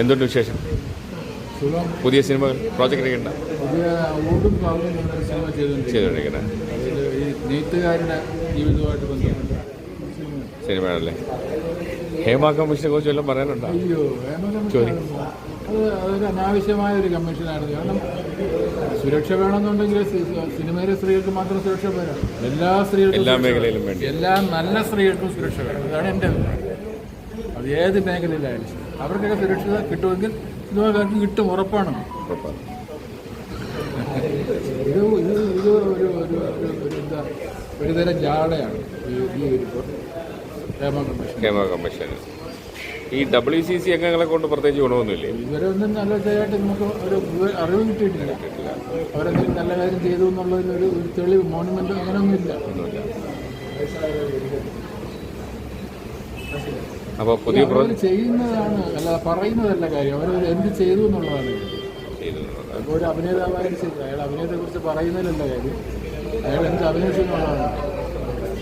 എന്തുണ്ട് വിശേഷം? പുതിയ സിനിമകൾ പ്രോജക്റ്റ് സിനിമ ചെയ്തുകൊണ്ടിരിക്കുന്നത്. സിനിമയാണല്ലേ? ഹേമ കമ്മീഷനെ കുറിച്ച് വല്ലതും പറയാനുണ്ടോ? അത് അതൊരു അനാവശ്യമായ ഒരു കമ്മീഷനാണ് കാരണം സുരക്ഷ വേണമെന്നുണ്ടെങ്കിൽ സിനിമയിലെ സ്ത്രീകൾക്ക് മാത്രം സുരക്ഷ പോരാ. എല്ലാ സ്ത്രീകൾക്കും എല്ലാ മേഖലയിലും വേണ്ടി. എല്ലാ നല്ല സ്ത്രീകൾക്കും സുരക്ഷ വേണം. അതാണ് എന്റെ അഭിപ്രായം. അത് ഏത് മേഖലയിലായാലും. അവർക്കൊക്കെ സുരക്ഷിത കിട്ടുമെങ്കിൽ സിനിമക്കാർക്ക് കിട്ടും ഉറപ്പാണ്. ഇത് ഇത് ഇത് ഒരു എന്താ ജാടയാണ് ഈ ഈ ഒരു ഹേമ കമ്മീഷൻ. ഹേമ കമ്മീഷൻ. ഈ ഡബ്ല്യു സി സി അംഗങ്ങളെ കൊണ്ട് പ്രത്യേകിച്ച് ഗുണമൊന്നുമില്ലേ? ഇവരൊന്നും നല്ല ഇതായിട്ട് നമുക്ക് ഒരു അറിവ് കിട്ടിയിട്ടില്ല. അവരെന്തെങ്കിലും നല്ല കാര്യം ചെയ്തു എന്നുള്ളതിന് ഒരു ഒരു തെളിവ് മോണുമെന്റ് അങ്ങനെയൊന്നുമില്ല. ഒന്നുമില്ല. അപ്പോൾ പുതിയ ചെയ്യുന്നതാണ് അല്ല പറയുന്നതല്ല കാര്യം. അവർ എന്ത് ചെയ്തു എന്നുള്ളതാണ്. അപ്പോൾ ഒരു അഭിനേതാവായാലും ചെയ്തു. അയാൾ അഭിനയത്തെക്കുറിച്ച് പറയുന്നതിലല്ല കാര്യം. അയാൾ എന്ത് അഭിനയിച്ചു എന്നുള്ളതാണ്.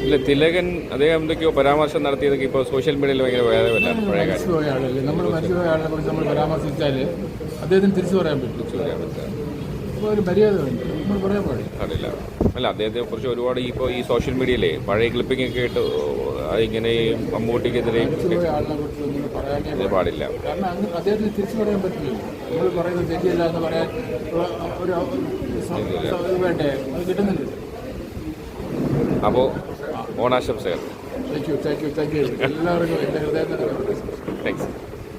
ഇല്ല തിലകൻ അദ്ദേഹം എന്തൊക്കെയോ പരാമർശം നടത്തിയതൊക്കെ ഇപ്പോൾ സോഷ്യൽ മീഡിയയിൽ ഭയങ്കര വേദനല്ല പഴയ മരിച്ചുപോയ ആളല്ലേ? നമ്മൾ മനസ്സിലായ ആളിനെ കുറിച്ച് നമ്മൾ പരാമർശിച്ചാൽ അദ്ദേഹത്തിന് തിരിച്ചു പറയാൻ പറ്റും. അപ്പോൾ ഒരു മര്യാദ വേണ്ട നമ്മൾ പറയാൻ പാടില്ല. അല്ല അദ്ദേഹത്തെ കുറിച്ച് ഒരുപാട് ഇപ്പോൾ ഈ സോഷ്യൽ മീഡിയയിലെ പഴയ ക്ലിപ്പിംഗ് ഒക്കെ ഇട്ട് അതിങ്ങനെ ഈ മമ്മൂട്ടിക്കെതിരെയും പാടില്ല. അദ്ദേഹത്തിന് തിരിച്ചു പറയാൻ പറ്റില്ല. നമ്മൾ പറയുന്നത് എന്ന് പറയാൻ ഒരു സ- സ- വേണ്ടേ? അത് കിട്ടുന്നില്ല. അപ്പോൾ ഓണാശംസകൾ. Thank you thank you thank you എല്ലാവർക്കും എന്റെ ഹൃദയത്തിൽ താങ്ക്സ്